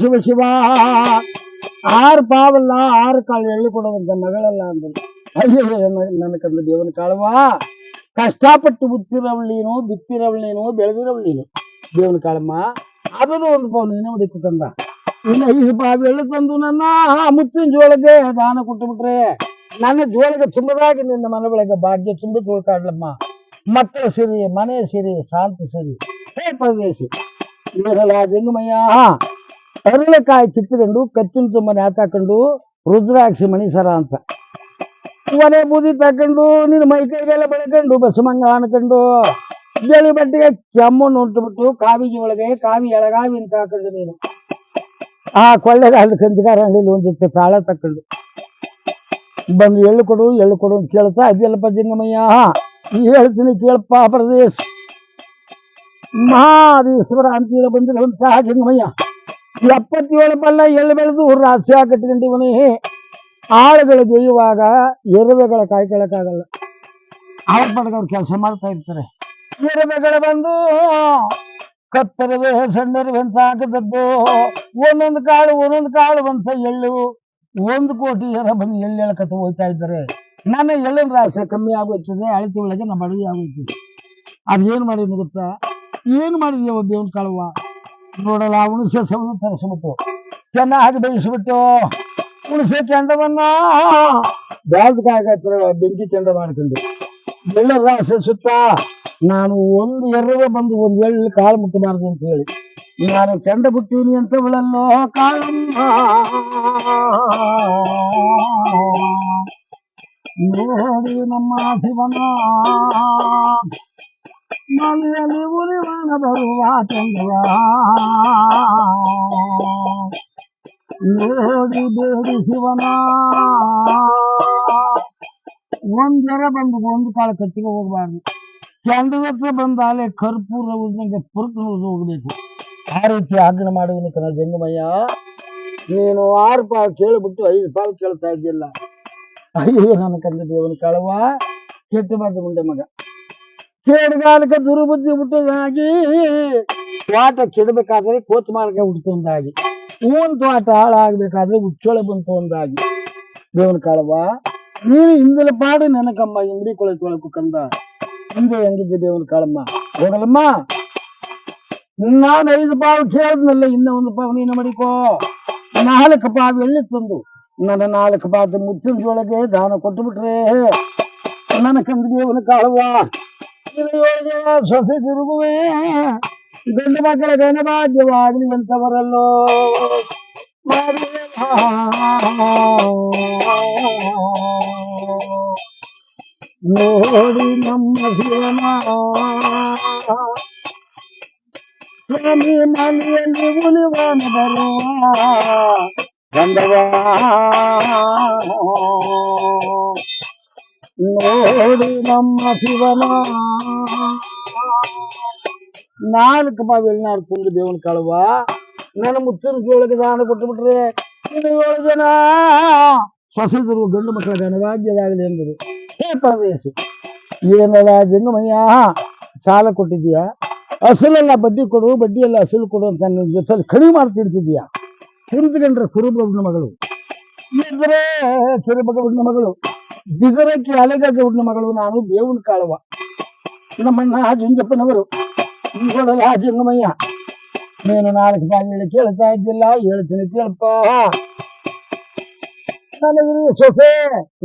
ಶಿವ ಶಿವ ಆರು ಪಾವಲ್ಲ ಆರು ಕಾಳು ಎಳ್ಳು ಕೊಡುವಂತ ಮಗಳಲ್ಲ ಅಂದ್ರು ಅಯ್ಯೋ ನನ್ನ- ನನ್ನ ಕಂದ ದೇವನ ಕಾಳವ ಕಷ್ಟಪಟ್ಟು ಬುತ್ತಿರವಳ್ಳೀನು ಬಿತ್ತಿರವಳ್ಳೀನು ಬೆಳೆದಿರವಳ್ಳೀನು ದೇವನ ಕಾಳಮ್ಮ ಅದನ್ನು ಒಂದು ಪಾವು ನೀನು ಹೊಡಿತು ತಂದ ಇನ್ನು ಐದು ಪಾವು ಎಳ್ಳು ತಂದು ನನ್ನ ಮುತ್ತಿನ ಜೋಳಗೆ ದಾನ ಕೊಟ್ಟು ಬಿಟ್ರೆ ನನ್ನ ಜೋಳಗೆ ತುಂಬದಾಗಿ ನಿನ್ನ ಮನೆ ಒಳಗೆ ಭಾಗ್ಯ ತುಂಬಿ ತುಳ್ಕಾಡ್ಲಮ್ಮ ಮಕ್ಕಳ ಸಿರಿ ಮನೆ ಸಿರಿ ಶಾಂತಿ ಸಿರಿ ಹೇ ಪರದೇಶಿ ಏನಲ್ಲ ಜಂಗಮಯ್ಯ ಅರಳೆಕಾಯಿ ಕಿತ್ತುಕೊಂಡು ಕತ್ತಿನ ತುಂಬ ನೇತಾಕೊಂಡು ರುದ್ರಾಕ್ಷಿ ಮಣಿಸರ ಅಂತ ಒನೆ ಬೂದಿ ತಕೊಂಡು ನಿನ್ನ ಮೈ ಕೈಗೆಲ್ಲ ಬೆಳ್ಕೊಂಡು ಬಸಮಂಗ ಅನ್ಕೊಂಡು ಜಳಿ ಬಟ್ಟೆಗೆ ಕೆಮ್ಮಣ್ಣು ಉಂಟುಬಿಟ್ಟು ಕಾವಿಗೆ ಒಳಗೆ ಕಾವಿ ಎಳಗಾವಿ ಅಂತ ಹಾಕೊಂಡು ನೀನು ಆ ಕೊಳ್ಳೆಗಾಲದ ಕಂಚಿಗಾರ ಅಂಗಡಿಲಿ ಒಂದ್ ಜೊತೆ ತಾಳ ತಕೊಂಡು ಬಂದು ಎಳ್ಳು ಕೊಡು ಎಳ್ಳು ಕೊಡು ಅಂತ ಕೇಳ್ತಾ ಇದೆಯಲ್ಲಪ್ಪ ಜಂಗಮಯ್ಯ ಈ ಹೇಳ್ತೀನಿ ಕೇಳಪ್ಪ ಪ್ರದೇಶ್ ಮಹಾದೇಶ್ವರ ಅಂತೇಳಿ ಬಂದಿರುವಂತಹ ಜಂಗಮಯ್ಯ ಎಪ್ಪತ್ತೇಳು ಬಲ್ಲ ಎಳ್ಳು ಬೆಳೆದು ರಾಸ್ಯ ಕಟ್ಕೊಂಡಿವನಿ ಆಳುಗಳು ಜೊಯ್ಯುವಾಗ ಎರುವೆಗಳ ಕಾಯ್ಕೊಳ್ಳೋಕ್ಕಾಗಲ್ಲ ಅವ್ರ ಪಡೆದ ಅವ್ರು ಕೆಲಸ ಮಾಡ್ತಾ ಇರ್ತಾರೆ. ಎರುವೆಗಳು ಬಂದು, ಕತ್ತರವೆ, ಸಣ್ಣರವೆ ಅಂತ ಹಾಕದದ್ದು. ಒಂದೊಂದು ಕಾಳು ಒಂದೊಂದು ಕಾಳು ಬಂತ ಎಳ್ಳು. ಒಂದು ಕೋಟಿ ಜನ ಬಂದು ಎಳ್ಳು ಎಳ್ಕತ್ತ ಹೋಗ್ತಾ ಇದ್ದಾರೆ. ನನ್ನ ಎಳ್ಳಿನ ರಾಶಿ ಕಮ್ಮಿ ಆಗೋಯ್ತದೆ, ಅಳತಿ ಒಳಗೆ ನಮ್ಮ ಅಡುಗೆ ಆಗೋಯ್ತದೆ. ಅದೇನು ಮಾಡಿದ್ನು ಗೊತ್ತಾ? ಏನು ಮಾಡಿದ್ಯವ ದೇವನ ಕಾಳುವ ನೋಡಲ್ಲ ಹುಣಸೆ ಸವನು ತರಿಸ್ಬಿಟ್ಟು ಚೆನ್ನಾಗಿ ಬೇಯಿಸ್ಬಿಟ್ಟು ಹುಣಸೆ ಕೆಂಡವನ್ನ ಬ್ಯಾಲ್ದ ಕಾಯಕತ್ರ ಬೆಂಕಿ ಕೆಂಡ ಮಾಡ್ಕೊಂಡು ಎಳ್ಳು ರಾಶಿ ಸುತ್ತ ನಾನು ಒಂದು ಎರವೇ ಬಂದು ಒಂದು ಎಳ್ಳು ಕಾಳು ಮುಟ್ಟಬಾರ್ದು ಅಂತ ಹೇಳಿ ನಾನು ಕೆಂಡ ಬಿಟ್ಟಿನಿ ಅಂತ ಬಿಳಲ್ಲೋ ಕಾಳಮ್ಮ ನೋಡಿ ನಮ್ಮ ಶಿವನ ಮನೆಯಲ್ಲಿ ಉರಿವಾನ ಬರುವ ಚಂದವ ನೋಡಿ ಬೇಡಿ ಶಿವನ ಒಂದರ ಬಂದು ಒಂದು ಕಾಲ ಕಚ್ಚಿಗೆ ಹೋಗಬಾರ್ದು. ಕೆಂಡದ ಹತ್ರ ಕರ್ಪೂರ ಉದ್ದಂಗೆ ಪುರುಕು ಹೋಗಬೇಕು. ಆ ರೀತಿ ಆಗ್ರಹ ಮಾಡಿದೀನಿ ಕಣ ಜಂಗಮಯ್ಯ. ನೀನು ಆರು ಪಾಲ್ ಕೇಳಿಬಿಟ್ಟು ಐದು ಪಾಲ್ ಕೇಳ್ತಾ ಇದ್ದಿಲ್ಲ. ಅಯ್ಯೋ, ನನ್ನ ಕಂದ ದೇವನ ಕಳವ ಕೆಟ್ಟ ಮಾತು ಮುಂದೆ ಮಗ. ಕೇಡುಗಾಲಕ್ಕೆ ದುರ್ಬುದ್ಧಿ ಹುಟ್ಟದಾಗಿ, ತೋಟ ಕೆಡಬೇಕಾದ್ರೆ ಕೋತ್ ಮಾರ್ಗ ಹುಟ್ಟಿತು ಒಂದಾಗಿ. ಹೂವನ್ ತೋಟ ಹಾಳಾಗ್ಬೇಕಾದ್ರೆ ಉಚ್ಚೊಳೆ ಬಂತು ಒಂದಾಗಿ. ದೇವನ ಕಾಳವ ನೀನು ಹಿಂದಲ ಪಾಡು, ನೆನಕಮ್ಮ ಇಂಗ್ರಿ ಕೊಳೆ ತೊಳಕು ಕಂದ. ಹಿಂದೆ ಹೆಂಗಿದ್ದೆ ದೇವನ ಕಾಳಮ್ಮ ಹೋಗಲಮ್ಮ. ನಾನು ಐದು ಪಾವು ಕೇಳಿದ್ನಲ್ಲ, ಇನ್ನ ಒಂದು ಪಾವು ನೀನು ಮಡಿಕೋ. ನಾಲ್ಕು ಪಾವು ಎಲ್ಲಿ ತಂದು, ನನ್ನ ನಾಲ್ಕು ಪಾದ ಮುಚ್ಚಿನ ದಾನ ಕೊಟ್ಟು ಬಿಟ್ರೆ, ನನ್ನ ಕಂದ ದೇವನ ಕಾಳುವ ಇಳಿಯೊಳಗೆ ಸೊಸೆ ತಿರುಗುವೆ ಗಂಡು ಮಕ್ಕಳ ಗಣಭಾಗ್ಯವಾಗಲಿ ಅಂತವರಲ್ಲೋ ನೋಡಿ ನಮ್ಮ ಶಿವನ ಸ್ವಾಮಿ ಮನೆಯಲ್ಲಿ ಉಳಿವಾನ ಬರುವ ಗಂಧವ ನೋಡಿ ನಮ್ಮ ಶಿವನ. ನಾಲ್ಕು ಎಳ್ನಾರು ತುಂಡು ದೇವನ ಕಾಳುವ ನನ್ನ ಮುತ್ತಿನ ಜೋಳಕ್ಕೆ ದಾನ ಕೊಟ್ಟು ಬಿಟ್ರೆ ಇನ್ನು ಏಳು ಜನ. ಸೊಸೆದರು ಗಂಡು ಮಕ್ಕಳ ಘನಭಾಗ್ಯವಾಗಲಿ ಎಂದರು ಹೇ ಪರದೇಶಿ ಏನಲ್ಲ ಜಂಗಮಯ್ಯ ಸಾಲ ಕೊಟ್ಟಿದ್ದೀಯಾ? ಅಸಲೆಲ್ಲ ಬಡ್ಡಿ ಕೊಡು ಬಡ್ಡಿ ಎಲ್ಲ ಕೊಡು ಅಂತ ನನ್ನ ಜೊತೆಲಿ ಕಡಿಮೆ ಮಾಡ್ತಿರ್ತಿದ್ಯಾ ಕುರಿತುಕೊಂಡ್ರೆ ಕುರುಬನ ಮಗಳು ಇದ್ರೆ ಕುರುಬನ ಮಗಳು ಬಿದರಕ್ಕೆ ಅಲೆಗಡ್ಡ ಮಗಳು ನಾನು ಬೇವನ ಕಾಳುವ ನಮ್ಮಣ್ಣ ಜುಂಜಪ್ಪನವರು. ಈಗೊಳಲ ಜಂಗಮಯ್ಯ ನೀನು ನಾಲ್ಕು ಬಾಗಿಲು ಕೇಳ್ತಾ ಇದ್ದಿಲ್ಲ, ಹೇಳ್ತೀನಿ ಕೇಳಪ್ಪ. ನನಗೆ ಸೊಸೆ,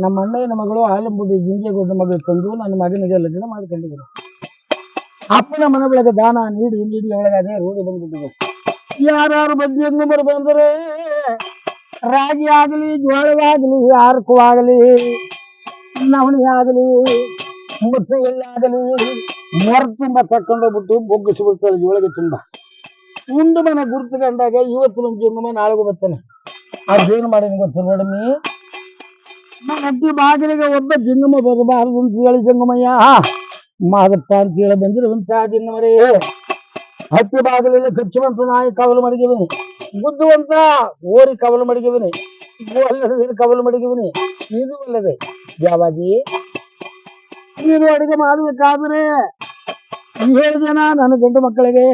ನಮ್ಮ ಅಣ್ಣನ ಮಗಳು ಆಲಂಬುಡಿ ಜಿಂಜೆಗುಡ್ಡ ಮಗಳು ತಂದು ನನ್ನ ಮಗನಿಗೆ ಲಗ್ನ ಮಾಡ್ಕೊಂಡಿದ್ರು. ಅಪ್ಪನ ಮನೆ ಒಳಗೆ ದಾನ ನೀಡಿ ನೀಡಿ ಒಳಗೆ ಅದೇ ರೂಢಿ ಬಂದ್ಬಿಟ್ಟಿದೆ. ಯಾರು ಬಡ್ಡಿಯನ್ನು ಬಂದರೆ ರಾಗಿ ಆಗಲಿ, ಜೋಳವಾಗಲಿ ಯಾರಕ್ಕೂ ಆಗಲಿ ನವಣಿ ಆಗಲಿ ಮುಚ್ಚೆಗಳಾಗಲಿ ಮೊರ ತುಂಬ ತಕೊಂಡೋಗ್ಬಿಟ್ಟು ಬೊಗ್ಗಿಸಿ ಬಿಡ್ತಾರೆ ಜೋಳಿಗೆ ತುಂಬ. ಮುಂದೆ ಮನೆ ಗುರುತುಕೊಂಡಾಗ ಇವತ್ತು ನಮ್ಮ ಜೀವನ ನಾಳೆಗೂ ಬರ್ತಾನೆ. ಅದೇನು ಮಾಡಿ ಗೊತ್ತಿಲ್ಲ ನೋಡಮ್ಮಿ? ನನ್ನ ಅಡ್ಡಿ ಬಾಗಿಲಿಗೆ ಒಬ್ಬ ಜಂಗಮ ಬರಬಾರದು ಅಂತ ಹೇಳಿ ಜಂಗಮಯ್ಯ. ಮಾದಪ್ಪ ಅಂತ ಹೇಳಿ ಬಂದಿರುವಂತಹ ಜಂಗಮರೇ. ಹತ್ತಿ ಬಾಗಿಲಲ್ಲಿ ಕಚ್ಚುವಂತ ನಾಯಿ ಕವಲು ಮಡಗಿವನಿ. ಬುದ್ಧುವಂತ ಓರಿ ಕವಲು ಮಡಗಿವನಿ. ಕವಲು ಮಡಗಿವನಿ. ಇದು ಅಲ್ಲದೆ ಯಾವಾಗಿ ನೀನು ಅಡುಗೆ ಮಾಡಬೇಕಾದ್ರೆ ಏಳು ಜನ ನನ್ನ ಗಂಡು ಮಕ್ಕಳಿಗೆ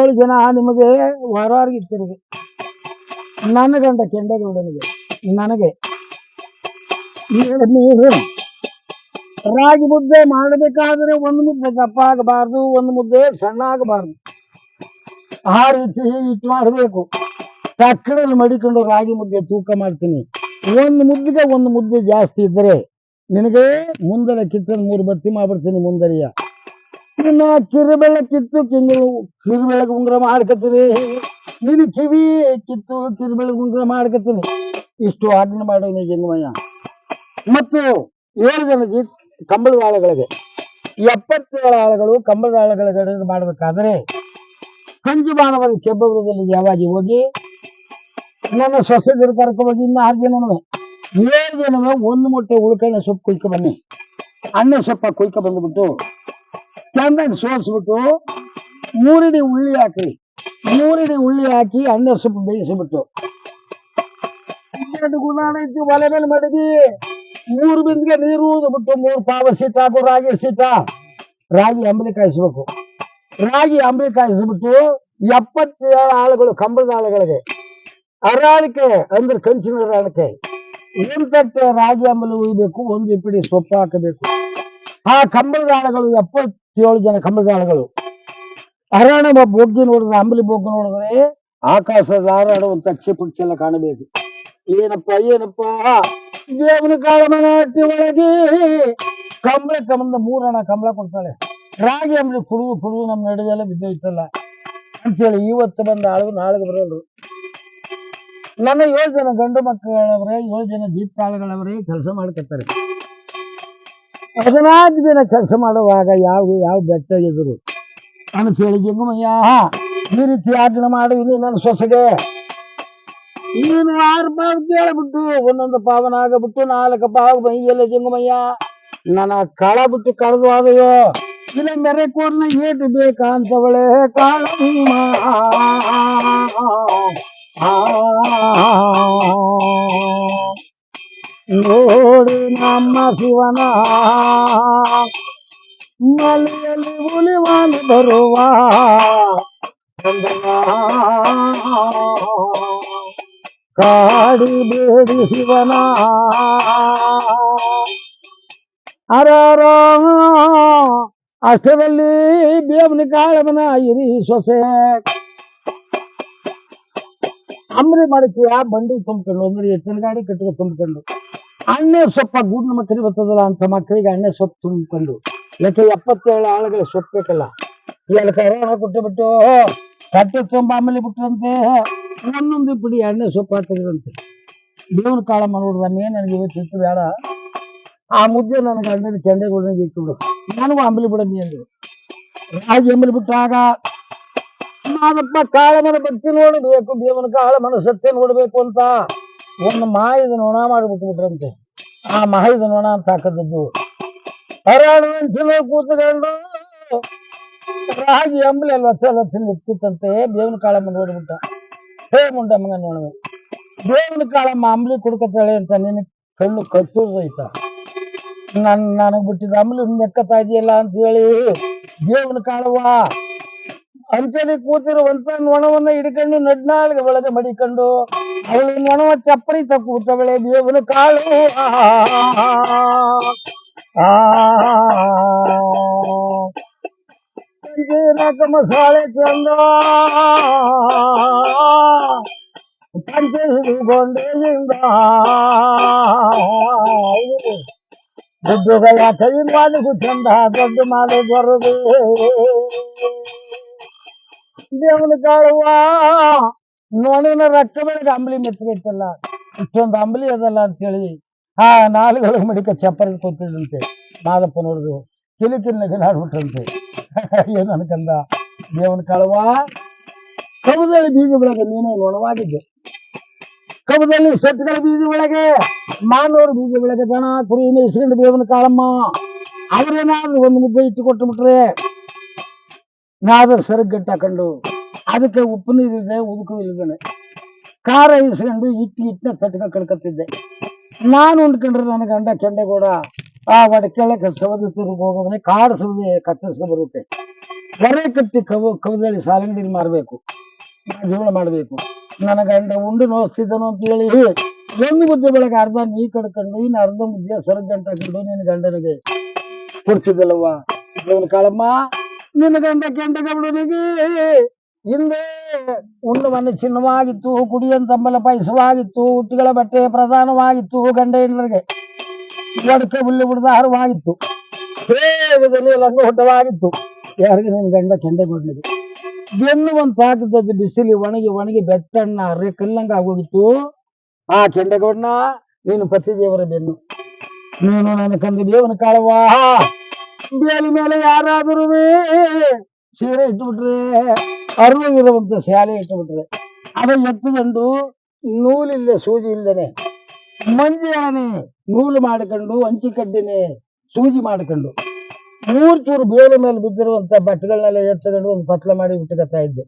ಏಳು ಜನ ನಿಮಗೆ ಹೊರಗೆ ತಿರುಗಿ ನನ್ನ ಗಂಡ ಕೆಂಡಗೌಡನಿಗೆ, ನನಗೆ. ನೀರು ರಾಗಿ ಮುದ್ದೆ ಮಾಡಬೇಕಾದ್ರೆ ಒಂದು ಮುದ್ದೆ ದಪ್ಪ ಆಗಬಾರ್ದು ಒಂದು ಮುದ್ದೆ ಸಣ್ಣ ಆಗಬಾರ್ದು ಆ ರೀತಿ ಇಟ್ಟು ಮಾಡಬೇಕು. ತಕ್ಕಡಲ್ಲಿ ಮಡಿಕೊಂಡು ರಾಗಿ ಮುದ್ದೆ ತೂಕ ಮಾಡ್ತೀನಿ. ಒಂದು ಮುದ್ದೆಗೆ ಒಂದು ಮುದ್ದೆ ಜಾಸ್ತಿ ಇದ್ದರೆ ನಿನಗೆ ಮುಂದರ ಕಿತ್ತ ಮೂರು ಬತ್ತಿ ಮಾಡ್ಬಿಡ್ತೀನಿ ಮುಂದರಿಯ. ನಿನ್ನ ಕಿರುಬೆಳ ಕಿತ್ತು ಕಿಂಗಳು ಕಿರುಬೆಳಗ್ ಉಂಗ್ರ ಮಾಡ್ಕತ್ತೀನಿ. ನಿನ್ನ ಕಿವಿ ಕಿತ್ತು ಕಿರುಬೆಳಗ್ ಉಂಗ್ರ ಮಾಡ್ಕತ್ತೀನಿ. ಇಷ್ಟು ಆಜ್ಞೆ ಮಾಡೋನಿ ಜಂಗಮಯ್ಯ. ಮತ್ತು ಏಳು ಜನಕ್ಕೆ ಕಂಬಳದ ಆಳುಗಳಿಗೆ ಎಪ್ಪತ್ತೇಳು ಆಳುಗಳು ಕಂಬಳದ ಆಳುಗಳ ಮಾಡಬೇಕಾದ್ರೆ ಕಂಜು ಬಾಣವನ್ನು ಕೆಬ್ಬವರದಲ್ಲಿ ಯಾವಾಗಿ ಹೋಗಿ ನನ್ನ ಸೊಸೆದಿರು ಕರ್ಕೊಂಡು ಹೋಗಿ ಇನ್ನು ಆರು ಜನನೂ ಏಳು ಜನವೇ ಒಂದು ಮೊಟ್ಟೆ ಉಳ್ಕಣ್ಣ ಸೊಪ್ಪು ಕುಯ್ಕೊ ಬನ್ನಿ. ಅನ್ನ ಸೊಪ್ಪ ಕುಯ್ಕೊ ಬಂದ್ಬಿಟ್ಟು ಚೆನ್ನಾಗಿ ಸೋಸ್ಬಿಟ್ಟು ಮೂರಿಡಿ ಉಳ್ಳಿ ಹಾಕಿ ಮೂರಿಡಿ ಉಳ್ಳಿ ಹಾಕಿ ಅನ್ನ ಸೊಪ್ಪು ಬೇಯಿಸಿಬಿಟ್ಟು. ಎರಡು ಗುಣ ಇದ್ದು ಒಲೆ ಮೇಲೆ ಮಡಗಿ ಮೂರು ಬಿಂದಿಗೆ ನೀರು ಬಿಟ್ಟು ಮೂರು ಪಾವ ಸೀಟ ಹಾಕು, ರಾಗಿ ಸೀಟ. ರಾಗಿ ಅಂಬಲಿ ಕಾಯಿಸ್ಬೇಕು. ರಾಗಿ ಅಂಬಲಿ ಕಾಯಿಸ್ಬಿಟ್ಟು ಎಪ್ಪತ್ತೇಳು ಆಳುಗಳು ಕಂಬಳದ ಆಳುಗಳಿಗೆ ಅರಾಳಿಕೆ ಅಂದ್ರೆ ಕಂಚಿನ ಅರಾಳಿಕೆ. ಏನ್ ತಟ್ಟೆ ರಾಗಿ ಅಂಬಲಿ ಉಯ್ಬೇಕು ಒಂದು ಇಪ್ಪಿಡಿ ಸೊಪ್ಪು ಹಾಕಬೇಕು. ಆ ಕಂಬಳದ ಎಪ್ಪತ್ತೇಳು ಜನ ಕಂಬಳದ ಹರಾಣ ಬೊಗ್ಗಿ ನೋಡಿದ್ರೆ, ಅಂಬಲಿ ಬೊಗ್ಗು ನೋಡಿದ್ರೆ ಆಕಾಶದ ಹಾರಾಡುವಂತ ತಕ್ಷಿ ಪಕ್ಷಿ ಎಲ್ಲ ಕಾಣಬೇಕು. ಏನಪ್ಪ ಏನಪ್ಪ? ದೇವನ ಕಾಳ ಮನಾಟಿ ಒಳಗೆ ಕಂಬಳ ಕಂಬ ಮೂರಣ ಕಂಬಳ ಕೊಡ್ತಾಳೆ. ರಾಗಿ ಅಂಬಲಿ ಕುಡಿದು ಕುಡಿದು ನಮ್ಮ ನಡುವೆಲ್ಲ ಬಿದ್ದೋಯ್ತಲ್ಲ. ಅಂತೇಳಿ ಇವತ್ತು ಬಂದ ಆಳು ನಾಳೆಗೆ ಬರೋದು ನನ್ನ ಏಳು ಜನ ಗಂಡು ಮಕ್ಕಳವರೇ ಏಳು ಜನ ದೀಪಾಲಗಳವರೇ ಕೆಲಸ ಮಾಡ್ಕೊತಾರೆ. ಹದಿನಾಲ್ಕು ದಿನ ಕೆಲಸ ಮಾಡುವಾಗ ಯಾವ ಯಾವ ಬೆಟ್ಟಾಗಿದ್ರು ಅಂತ ಹೇಳಿ ಜಿಂಗಮಯ್ಯ ಈ ರೀತಿ ಆಜ್ಞೆ ಮಾಡು ನನ್ನ ಸೊಸೆಗೆ. ನೀನು ಆರು ಪಾವ ಕೇಳ್ಬಿಟ್ಟು, ಒಂದೊಂದು ಪಾವನ ಆಗಬಿಟ್ಟು, ನಾಲ್ಕು ಪಾವ ಬೈಯಲ್ಲ ಜಿಂಗಮಯ್ಯ. ನನ್ನ ಕಳ ಬಿಟ್ಟು ಕಳೆದು ಆದೆಯೋ ಇಲ್ಲ, ಮೆರೆ ಕೋರ್ನ ಏಟು ಬೇಕಂತವಳೆ ಕಾಳಮ್ಮ ನೋಡಿ ನಮ್ಮ ಶಿವನ ಮಲೆಯಲ್ಲಿ ಉಳಿವಾನು ಬರುವ ಚಂದನ. ಕಾಡಿ ಬೇಡಿ ಶಿವನ ಅರಾರ ಅಷ್ಟರಲ್ಲಿ ಬೇವನ ಕಾಳವನ ಇರಿ ಸೊಸೆ ಅಂಬ್ರಿ ಮಾಡಿಕೆಯ ಬಂಡಿ ತುಂಬ್ಕೊಂಡು ಅಂದ್ರೆ ಎತ್ತಿನ ಗಾಡಿ ಕಟ್ಟಿಗೆ ತುಂಬಿಕೊಂಡು. ಅಣ್ಣೆ ಸೊಪ್ಪ ನಮ್ಮ ಕರಿ ಬರ್ತದಲ್ಲ ಅಂತ ಮಕ್ಕಳಿಗೆ ಅಣ್ಣೆ ಸೊಪ್ಪು ತುಂಬಿಕೊಂಡು. ಯಾಕೆ ಎಪ್ಪತ್ತೇಳು ಆಳುಗಳ ಸೊಪ್ಪು ಬೇಕಲ್ಲ? ಎಲ್ಲ ಕರೋಣ ಕೊಟ್ಟು ಕಟ್ಟೆ ತುಂಬ ಆಮೇಲೆ ಬಿಟ್ರಂತೆ. ಒಂದೊಂದು ಬಿಡಿ ಎಣ್ಣೆ ಸೊಪ್ಪು ಹಾಕಿದ್ರಂತೆ. ದೇವ್ರ ಕಾಳ ನೋಡಿದ ನನಗೆ ಇವತ್ತು ಇತ್ತು ಬೇಡ. ಆ ಮುದ್ದೆ ನನ್ನ ಗಂಡನ ಕೆಂಡೆಗೂಡನಿಗೆ ಇಟ್ಟು ನನಗೂ ಅಂಬಲಿ ಬಿಡಮ್ಮಿ ಅಂದರು ರಾಜ ಅಂಬಲಿ ಬಿಟ್ಟಾಗ ಮಾದಪ್ಪ ಕಾಳಮನ ಭಕ್ತಿ ನೋಡಬೇಕು, ದೇವನ ಕಾಳಮನ ಸತ್ಯ ನೋಡಬೇಕು ಅಂತ. ಒಂದು ಮಾಯದ ನೊಣ ಮಾಡಿಬಿಟ್ಟು ಬಿಟ್ರಂತೆ ಆ ಮಾಯದ ನೊಣ ಅಂತ ಹಾಕದದ್ದು. ಹರಾಡು ಮನುಷ್ಯನ ಕೂತ್ಕೊಂಡು ರಾಗಿ ಅಂಬಲಿ ಲಕ್ಷ ಲಕ್ಷ ಇಟ್ಟಿತ್ತಂತೆ ಬೇವನ ಕಾಳಮ್ಮ ನೋಡ್ಬಿಟ್ಟ. ಹೇ ಮುಂಡಮ್ಮನ ನೋಡುವೆ ಬೇವನ ಕಾಳಮ್ಮ ಅಂಬಲಿ ಕುಡ್ಕತ್ತಾಳೆ ಅಂತ ನಿನ್ನ ಕಣ್ಣು ಕಚ್ಚೋದೈತ ನನ್ ನನಗ್ ಬಿಟ್ಟಿದ ಅಂಬಲಿ ನೆಕ್ಕತ್ತಾ ಇದೆಯಲ್ಲ ಅಂತ ಹೇಳಿ ಬೇವನ ಕಾಳವ್ವ ಅಂಚಲಿ ಕೂತಿರುವಂತ ನೊಣವನ್ನ ಹಿಡ್ಕೊಂಡು ನಡ್ನಾಲ್ಗೆ ಒಳಗೆ ಮಡಿಕೊಂಡು ಅವಳು ನೊಣವ ಚಪ್ಪರಿ ತಪ್ಪುತ್ತವಳೆ ಬೇವನ ಕಾಳು ಆ ಸಂಜೀನಕ ಮಸಾಲೆ ಚಂದ ಪಂಚೆ ಹಿಡಿಗೊಂಡೆಯಿಂದ ದುಡ್ಡುಗಳ ಕೈ ಮಾಲಿಗೂ ಚಂದ ದೊಡ್ಡ ಮಾಲೆ ಬರುದು ದೇವನ ಕಾಳುವ ನೋಡಿನ ರಕ್ತ ಬೆಳಗ್ಗೆ ಅಂಬಲಿ ಮೆತ್ತಗೈತಲ್ಲ ಇಷ್ಟೊಂದು ಅಂಬಲಿ ಅದಲ್ಲ ಅಂತೇಳಿ ಆ ನಾలుಗಳು ಮಡಿಕ ಚಪ್ಪರ ಕೂತಿದಂತೆ ಮಾದಪ್ಪ ನೋಡಿದ್ರು ಕಿಲಿಕಿಲ್ ನಗಲಾಡ್ಬಿಟ್ರಂತೆ ಏನು ಅನ್ಕಂದ ದೇವನ ಕಾಳುವ ಕಬದಲ್ಲಿ ಬೀಜ ಒಳಗೆ ನೀನೇ ನೋಡವಾಗಿದ್ದೆ ಕಬದಲ್ಲಿ ಸತ್ಗಳ ಬೀಜ ಒಳಗೆ ಮಾನವರು ಬೀಜ ಒಳಗೆ ದನ ಕುರಿ ಮೇಯಿಸ್ಕೊಂಡು ದೇವನ ಕಾಳಮ್ಮ ಅವ್ರೇನಾದ್ರೂ ಒಂದು ಮುದ್ದೆ ಇಟ್ಟು ಕೊಟ್ಟು ಬಿಟ್ರೆ ನಾದ್ರ ಸರಗಟ್ಟ ಕಂಡು ಹಾಕೊಂಡು ಅದಕ್ಕೆ ಉಪ್ಪು ನೀರಿದೆ, ಉದುಕು ಇಲ್ದೇನೆ. ಖಾರ ಇಸ್ಕೊಂಡು ಇಟ್ಟು ಇಟ್ಟನ ತಟ್ಕ ಕಳ್ಕೊತಿದ್ದೆ ನಾನು ಉಂಡ್ಕೊಂಡ್ರೆ ನನ್ನ ಗಂಡ ಕೆಂಡೆಗೌಡ, ಆ ಒಡಕೆಳೆ ಸವದಿ ತಿರುಗಿ ಹೋಗೋದ್ರೆ ಕಾಡು ಸವದಿ ಕತ್ತರಿಸ್ಕೊಂಡ್ ಬರುತ್ತೆ. ಗರೆ ಕಟ್ಟಿ ಕವ, ಕವದಲ್ಲಿ ಸಾಲಂಗಡಿ ಮಾರಬೇಕು. ಜೀವನ ಮಾಡಬೇಕು. ನನ್ನ ಗಂಡ ಉಂಡು ನೋಸ್ತಿದ್ದನು ಅಂತ ಹೇಳಿ ಒಂದು ಮುದ್ದೆ ಬೆಳಗ್ಗೆ ಅರ್ಧ ನೀ ಕಡ್ಕೊಂಡು, ಇನ್ನು ಅರ್ಧ ಮುದ್ದೆ ಸರಗ್ ಗಂಟ ಹಾಕೊಂಡು ನಿನ್ನ ಗಂಡನಿಗೆ ಕೊಡ್ತಿದ್ದಲ್ಲವ್ವ. ಕಾಳಮ್ಮ ನಿನ್ನ ಗಂಡ ಕೆಂಡ ಗಬಡನಿಗೆ ಹಿಂದೆ ಉಂಡು ಚಿನ್ನವಾಗಿತ್ತು ಚಿನ್ನವಾಗಿತ್ತು ಕುಡಿಯಂತಂಬಲ ಪಾಯಸವಾಗಿತ್ತು ಹುಟ್ಟಿಗಳ ಬಟ್ಟೆ ಪ್ರಧಾನವಾಗಿತ್ತು, ಗಂಡ ಹೆಣ್ಣರಿಗೆ ಒಡಕೆ ಹುಲ್ಲು ಬುಡದಾರವಾಗಿತ್ತು ಲಂಗ ಲಂಗೋಟವಾಗಿತ್ತು ಯಾರಿಗೆ ನಿನ್ನ ಗಂಡ ಕೆಂಡ ಬೆನ್ನು ಒಂದು ತಾಕದ ಬಿಸಿಲಿ ಒಣಗಿ ಒಣಗಿ ಬೆಟ್ಟಣ್ಣ ಅರೆ ಕಲ್ಲಂಗ ಆಗೋಗಿತ್ತು. ಆ ಕೆಂಡಗೌಡನ ನೀನು ಪತಿ ದೇವರ ಬೆನ್ನು. ನೀನು ನನ್ನ ಕಂದ ದೇವನ ಕಾಳವಾ ಬೇಲಿ ಮೇಲೆ ಯಾರಾದರೂ ಸೀರೆ ಇಟ್ಬಿಟ್ರೆ ಅರಿವು ಇರುವಂತ ಶಾಲೆ ಇಟ್ಬಿಟ್ರೆ ಅದ ಎತ್ತುಕೊಂಡು ನೂಲಿಲ್ಲ ಸೂಜಿ ಇಲ್ದೇನೆ ಮಂಜಾನೆ ನೂಲು ಮಾಡ್ಕೊಂಡು ಹಂಚಿ ಸೂಜಿ ಮಾಡ್ಕೊಂಡು ಮೂರ್ ಚೂರು ಬೇಲಿ ಮೇಲೆ ಬಿದ್ದಿರುವಂತ ಬಟ್ಟೆಗಳನ್ನೆಲ್ಲ ಎತ್ತಕೊಂಡು ಒಂದು ಪತ್ಲ ಮಾಡಿ ಬಿಟ್ಟುಕತ್ತಾ ಇದ್ದೆ.